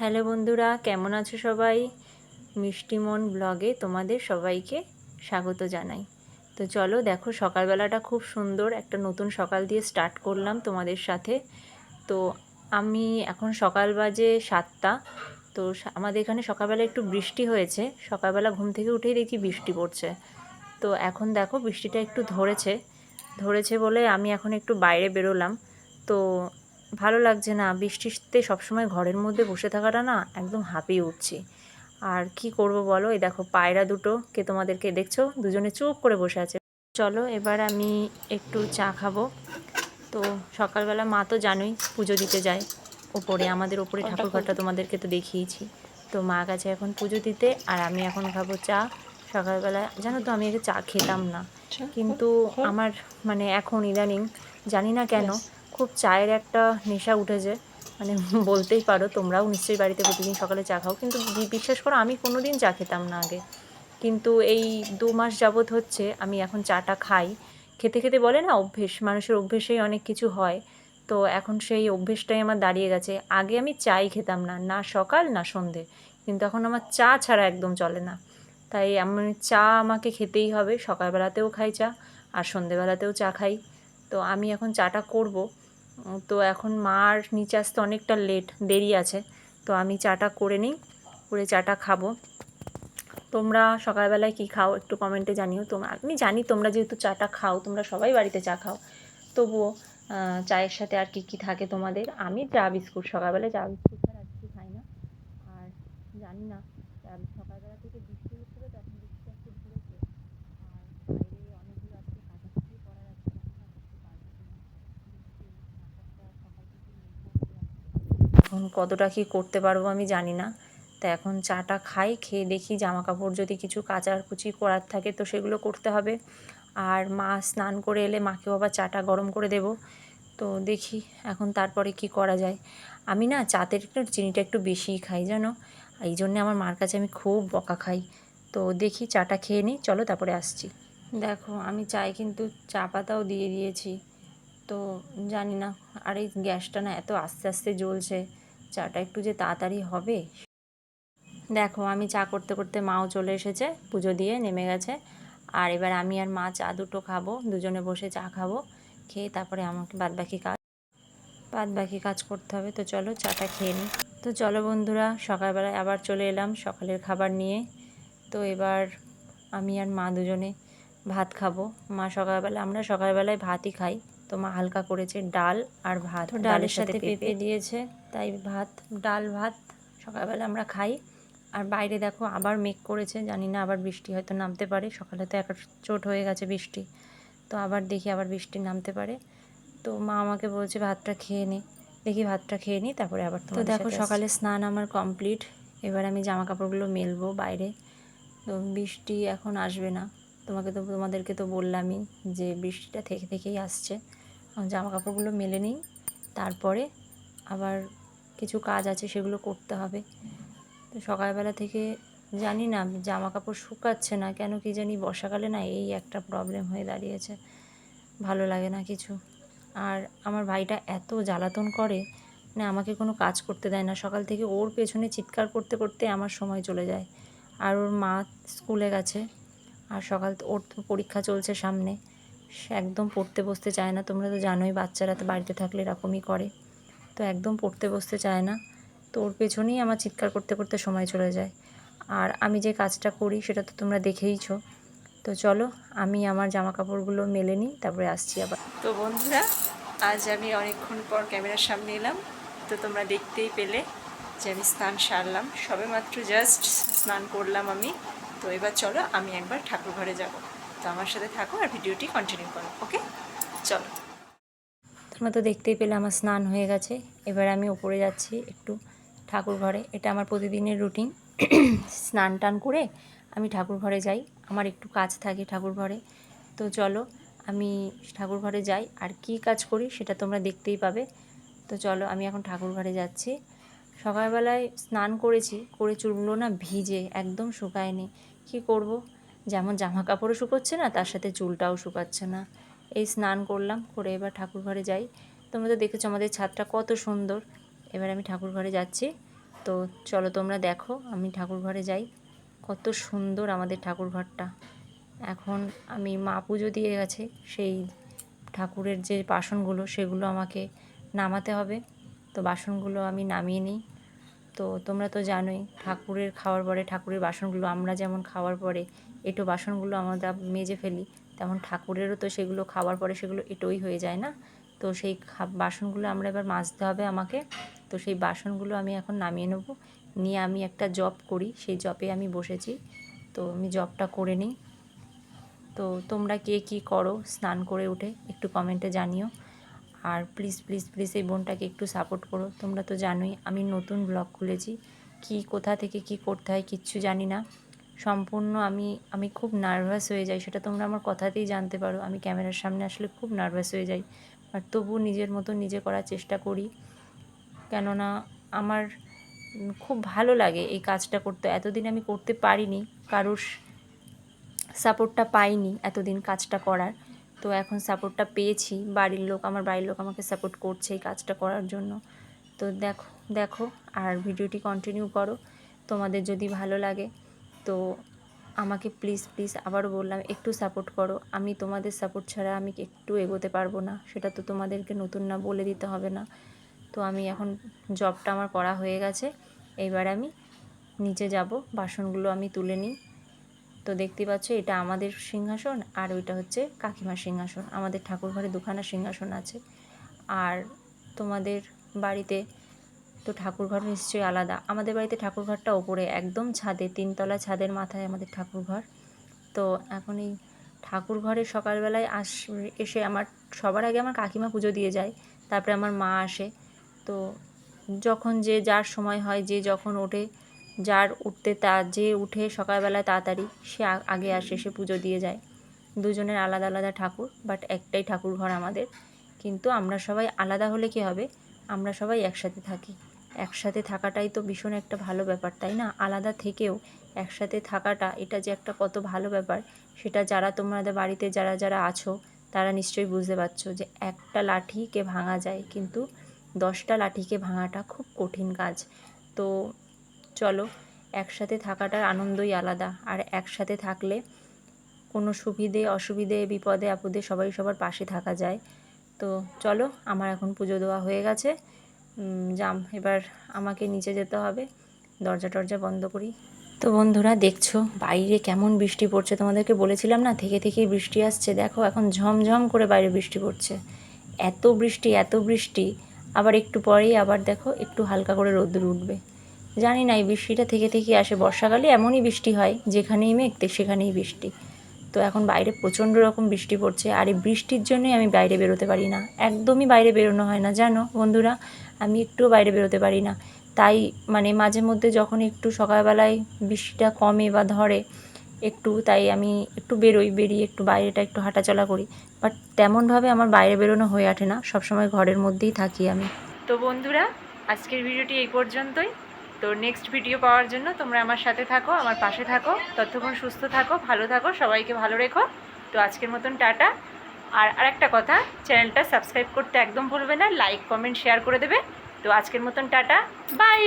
Hello বন্ধুরা, কেমন আছো সবাই? মিষ্টিমন ব্লগে তোমাদের সবাইকে স্বাগত জানাই। তো চলো দেখো, সকালবেলাটা খুব সুন্দর, একটা নতুন সকাল দিয়ে স্টার্ট করলাম তোমাদের সাথে। তো আমি এখন সকাল বাজে সাতটা, তো আমাদের এখানে সকালবেলা একটু বৃষ্টি হয়েছে। সকালবেলা ঘুম থেকে উঠেই দেখি বৃষ্টি পড়ছে। তো এখন দেখো, বৃষ্টিটা একটু ধরেছে। ধরেছে বলে আমি এখন একটু বাইরে বেরোলাম। তো ভালো লাগছে না। বৃষ্টিতে সবসময় ঘরের মধ্যে বসে থাকাটা না একদম হাঁপিয়ে উঠছি। আর কি করব বলো? এই দেখো পায়রা দুটো কে তোমাদেরকে দেখছ? দুজনে চুপ করে বসে আছে। চলো এবার আমি একটু চা খাব। তো সকালবেলা মা তো জানোই পুজো দিতে যায়। ওপরে আমাদের ওপরে ঠাকুর ঘরটা তোমাদেরকে তো দেখিয়েছি। তো মা গেছে এখন পুজো দিতে আর আমি এখন খাব চা। সকালবেলা জানো তো আমি আগে চা খেতাম না। কিন্তু আমার মানে এখন ইদানিং জানি না কেন খুব চায়ের একটা নেশা উঠেছে। মানে বলতেই পারো, তোমরাও নিশ্চয়ই বাড়িতে প্রতিদিন সকালে চা খাও। কিন্তু বিশ্বাস করো, আমি কোনো দিন চা খেতাম না আগে। কিন্তু এই দু মাস যাবৎ হচ্ছে, আমি এখন চাটা খাই। খেতে খেতে বলে না, অভ্যেস, মানুষের অভ্যেসেই অনেক কিছু হয়। তো এখন সেই অভ্যেসটাই আমার দাঁড়িয়ে গেছে। আগে আমি চাই খেতাম না না সকাল, না সন্ধে। কিন্তু এখন আমার চা ছাড়া একদম চলে না। তাই আমি চা আমাকে খেতেই হবে, সকালবেলাতেও খাই চা, আর সন্ধেবেলাতেও চা খাই। তো আমি এখন চাটা করব। তো এখন মার নিচে আসতে অনেকটা লেট দেরি আছে। তো আমি চাটা করে নিই, করে চাটা খাব। তোমরা সকালবেলায় কি খাও একটু কমেন্টে জানিও। তোমরা আমি জানি তোমরা যেহেতু চাটা খাও, তোমরা সবাই বাড়িতে চা খাও। তবুও চায়ের সাথে আর কি কি থাকে তোমাদের? আমি চা, বিস্কুট, সকালবেলায় চা, বিস্কুট ছাড়া আর কিছু খাই না আর জানি না আহ, সকালবেলা থেকে বৃষ্টি হচ্ছিল তো এখন বৃষ্টিটা একটু ধরেছে আর বাইরে অনেকগুলো আজকে কাটাকুটি করা যাচ্ছে জানি না করতে পারব কিনা বৃষ্টি আকাশটা সকাল থেকে মেঘলা হয়ে আছে। এখন কতটা কি করতে পারব আমি জানি না। তা এখন চাটা খাই, খেয়ে দেখি জামা কাপড় যদি কিছু কুচি করার থাকে তো সেগুলো করতে হবে। আর মা স্নান করে এলে মাকেও আবার চাটা গরম করে দেব। তো দেখি এখন তারপরে কি করা যায়। আমি না চাতের একটু চিনিটা একটু বেশিই খাই, জানো? এই জন্যে আমার মার কাছে আমি খুব বকা খাই। তো দেখি চাটা খেয়ে নিই, চলো তারপরে আসছি। দেখো আমি চাই কিন্তু চা পাতাও দিয়ে দিয়েছি। তো জানি না, আর এই গ্যাসটা না এত আস্তে আস্তে জ্বলছে। চাটা একটু যে তাড়াতাড়ি হবে। দেখো আমি চা করতে করতে মাও চলে এসেছে পুজো দিয়ে নেমে গেছে। আর এবার আমি আর মা চা দুটো খাব দুজনে বসে চা খাব খেয়ে তারপরে আমাকে বাদবাকি কাজ বাদবাকি কাজ করতে হবে। তো চলো চাটা খেয়ে নিই। তো চলো বন্ধুরা সকালবেলায় আবার চলে এলাম সকালের খাবার নিয়ে। তো এবার আমি আর মা দুজনে ভাত খাব। মা সকালবেলা আমরা সকালবেলায় ভাতই খাই। তো মা হালকা করেছে ডাল আর ভাত ডালের সাথে পেঁপে দিয়েছে। তাই ভাত ডাল ভাত সকালবেলা আমরা খাই। আর বাইরে দেখো আবার মেঘ করেছে জানি না আবার বৃষ্টি হয়তো নামতে পারে। সকালে তো এক চোট হয়ে গেছে বৃষ্টি। তো আবার দেখি আবার বৃষ্টি নামতে পারে। তো মা আমাকে বলছে ভাতটা খেয়ে নে। দেখি ভাতটা খেয়ে নিই তারপরে আবার তো দেখো সকালে স্নান আমার কমপ্লিট। এবার আমি জামা কাপড়গুলো মেলবো বাইরে। তো বৃষ্টি এখন আসবে না। তোমাকে তো তোমাদেরকে তো বললামই যে বৃষ্টিটা থেকে থেকেই আসছে। জামা কাপড়গুলো মেলে নিই। তারপরে আবার কিছু কাজ আছে সেগুলো করতে হবে। তো সকালবেলা থেকে জানি না জামা কাপড় শুকাচ্ছে না, কেন কি জানি বর্ষাকালে না এই একটা প্রবলেম হয়ে দাঁড়িয়েছে। ভালো লাগে না কিছু। আর আমার ভাইটা এত জ্বালাতন করে মানে আমাকে কোনো কাজ করতে দেয় না। সকাল থেকে ওর পেছনে চিৎকার করতে করতে আমার সময় চলে যায়। আর ওর মা স্কুলে গেছে, আর সকাল ওর তো পরীক্ষা চলছে সামনে। সে একদম পড়তে বসতে চায় না। তোমরা তো জানোই বাচ্চারা তো বাড়িতে থাকলে এরকমই করে। তো একদম পড়তে বসতে চায় না। তো ওর পেছনেই আমার চিৎকার করতে করতে সময় চলে যায়। আর আমি যে কাজটা করি সেটা তো তোমরা দেখেইছো। তো চলো, আমি আমার জামা কাপড়গুলো মেলে নিই, তারপরে আসছি আবার। তো বন্ধুরা, আজ আমি অনেকক্ষণ পর ক্যামেরার সামনে এলাম। তো তোমরা দেখতেই পেলে যে আমি স্নান সারলাম। সবে মাত্র জাস্ট স্নান করলাম আমি। তো এবার চলো, আমি একবার ঠাকুর ঘরে যাব। তো আমার সাথে থাকো আর ভিডিওটি কন্টিনিউ করো ওকে চলো। তোমরা তো দেখতেই পেলে আমার স্নান হয়ে গেছে। এবার আমি ওপরে যাচ্ছি একটু ঠাকুর ঘরে এটা আমার প্রতিদিনের রুটিন। স্নান টান করে আমি ঠাকুর ঘরে যাই। আমার একটু কাজ থাকে ঠাকুর ঘরে তো চলো, আমি ঠাকুর ঘরে যাই। আর কি কাজ করি সেটা তোমরা দেখতেই পাবে। তো চলো, আমি এখন ঠাকুর ঘরে যাচ্ছি। সকালবেলায় স্নান করেছি। করে চুলগুলো না ভিজে একদম শুকায়নি। কি করব? যেমন জামা কাপড়ও শুকোচ্ছে না, তার সাথে চুলটাও শুকাচ্ছে না। এই স্নান করলাম, করে এবার ঠাকুর ঘরে যাই। তোমরা তো দেখেছ আমাদের ছাদটা কত সুন্দর। এবার আমি ঠাকুর ঘরে যাচ্ছি। তো চলো তোমরা দেখো, আমি ঠাকুর ঘরে যাই। কত সুন্দর আমাদের ঠাকুর ঘরটা এখন আমি মা পুজো দিয়ে গেছে, সেই ঠাকুরের যে বাসনগুলো, সেগুলো আমাকে নামাতে হবে। তো বাসনগুলো আমি নামিয়ে নিই। তো তোমরা তো জানোই, ঠাকুরের খাওয়ার পরে ঠাকুরের বাসনগুলো, আমরা যেমন খাওয়ার পরে, এঁটো বাসনগুলো আমরা মেজে ফেলি। তেমন ঠাকুরেরও তো সেগুলো খাওয়ার পরে সেগুলো এঁটোই হয়ে যায় না? তো সেই বাসনগুলো আমরা এবার মাজতে হবে আমাকে। তো সেই বাসনগুলো আমি এখন নামিয়ে নেব। নিয়ে আমি একটা জব করি, সেই জবে আমি বসেছি। তো আমি জবটা করে নিই। তো তোমরা কে কী করো স্নান করে উঠে একটু কমেন্টে জানিও। আর প্লিজ প্লিজ প্লিজ এই বোনটাকে একটু সাপোর্ট করো। তোমরা তো জানোই আমি নতুন ব্লগ খুলেছি। কি, কোথা থেকে কি করতে হয় কিচ্ছু জানি না। সম্পূর্ণ আমি আমি খুব নার্ভাস হয়ে যাই, সেটা তোমরা আমার কথাতেই জানতে পারো। আমি ক্যামেরার সামনে আসলে খুব নার্ভাস হয়ে যাই, আর তবু নিজের মতো নিজে করার চেষ্টা করি। কেননা আমার খুব ভালো লাগে এই কাজটা করতে। এতদিন আমি করতে পারিনি, কারোর সাপোর্টটা পাইনি এতদিন কাজটা করার। তো এখন সাপোর্টটা পেয়েছি, বাড়ির লোক আমার, বাড়ির লোক আমাকে সাপোর্ট করছে এই কাজটা করার জন্য। তো দেখো দেখো, আর ভিডিওটি কন্টিনিউ করো। তোমাদের যদি ভালো লাগে তো আমাকে প্লিজ প্লিজ আবারও বললাম, একটু সাপোর্ট করো। আমি তোমাদের সাপোর্ট ছাড়া আমি একটু এগোতে পারব না। সেটা তো তোমাদেরকে নতুন না বলে দিতে হবে না। তো আমি এখন জবটা আমার করা হয়ে গেছে। এইবার আমি নিচে যাব, বাসনগুলো আমি তুলে নিই। তো দেখতে পাচ্ছ, এটা আমাদের সিংহাসন আর ওইটা হচ্ছে কাকিমার সিংহাসন। আমাদের ঠাকুর ঘরে দুখানা সিংহাসন আছে। আর তোমাদের বাড়িতে তো ঠাকুর ঘর নিশ্চয়ই আলাদা। আমাদের বাড়িতে ঠাকুর ঘরটা ওপরে, একদম ছাদে, তিনতলা ছাদের মাথায় আমাদের ঠাকুর ঘর তো এখন এই ঠাকুর ঘরে সকালবেলায় আস, এসে আমার, সবার আগে আমার কাকিমা পুজো দিয়ে যায়, তারপরে আমার মা আসে। তো যখন যে যার সময় হয়, যে যখন ওঠে, যার উঠতে তা, যে উঠে সকালবেলায় তাড়াতাড়ি, সে আগে আসে, সে পুজো দিয়ে যায়। দুজনের আলাদা আলাদা ঠাকুর, বাট একটাই ঠাকুর ঘর আমাদের। কিন্তু আমরা সবাই আলাদা হলে কি হবে? আমরা সবাই একসাথে থাকি। একসাথে থাকাটাই তো ভীষণ একটা ভালো ব্যাপার, তাই না? আলাদা থেকেও একসাথে থাকাটা এটা যে একটা কত ভালো ব্যাপার, সেটা যারা তোমাদের বাড়িতে যারা যারা আছো, তারা নিশ্চয়ই বুঝতে পারছ যে একটা লাঠিকে ভাঙা যায়, কিন্তু দশটা লাঠিকে ভাঙাটা খুব কঠিন কাজ। তো চলো, একসাথে থাকাটার আনন্দই আলাদা, আর একসাথে থাকলে কোনো সুবিধে, অসুবিধে, বিপদে, আপদে সবাই সবার পাশে থাকা যায়। তো চলো, আমার এখন পুজো দেওয়া হয়ে গেছে। যাম, এবার আমাকে নিচে যেতে হবে। দরজা টরজা বন্ধ করি। তো বন্ধুরা, দেখছ, বাইরে কেমন বৃষ্টি পড়ছে? তোমাদেরকে বলেছিলাম না, থেকে থেকেই বৃষ্টি আসছে। দেখো, এখন ঝমঝম করে বাইরে বৃষ্টি পড়ছে। এত বৃষ্টি এত বৃষ্টি। আবার একটু পরেই আবার দেখো, একটু হালকা করে রোদ্দুর উঠবে। জানি না, এই বৃষ্টিটা থেকে থেকে আসে। বর্ষাকালে এমনই বৃষ্টি হয়, যেখানেই মেঘতে সেখানেই বৃষ্টি। তো এখন বাইরে প্রচণ্ড রকম বৃষ্টি পড়ছে আর এই বৃষ্টির জন্যই আমি বাইরে বেরোতে পারি না। একদমই বাইরে বেরোনো হয় না, জানো বন্ধুরা? আমি একটুও বাইরে বেরোতে পারি না। তাই মানে মাঝে মধ্যে যখন একটু সকালবেলায় বৃষ্টিটা কমে বা ধরে একটু, তাই আমি একটু বেরোই, বেরিয়ে একটু বাইরেটা একটু হাঁটাচলা করি। বাট তেমনভাবে আমার বাইরে বেরোনো হয়ে ওঠে না, সবসময় ঘরের মধ্যেই থাকি আমি। তো বন্ধুরা, আজকের ভিডিওটি এই পর্যন্তই। তো নেক্সট ভিডিও পাওয়ার জন্য তোমরা আমার সাথে থাকো, আমার পাশে থাকো, ততক্ষণ সুস্থ থাকো, ভালো থাকো, সবাইকে ভালো রেখো। তো আজকের মতন টাটা। আর আরেকটা কথা চ্যানেলটা সাবস্ক্রাইব করতে একদম ভুলবে না লাইক কমেন্ট শেয়ার করে দেবে। তো আজকের মতন টাটা বাই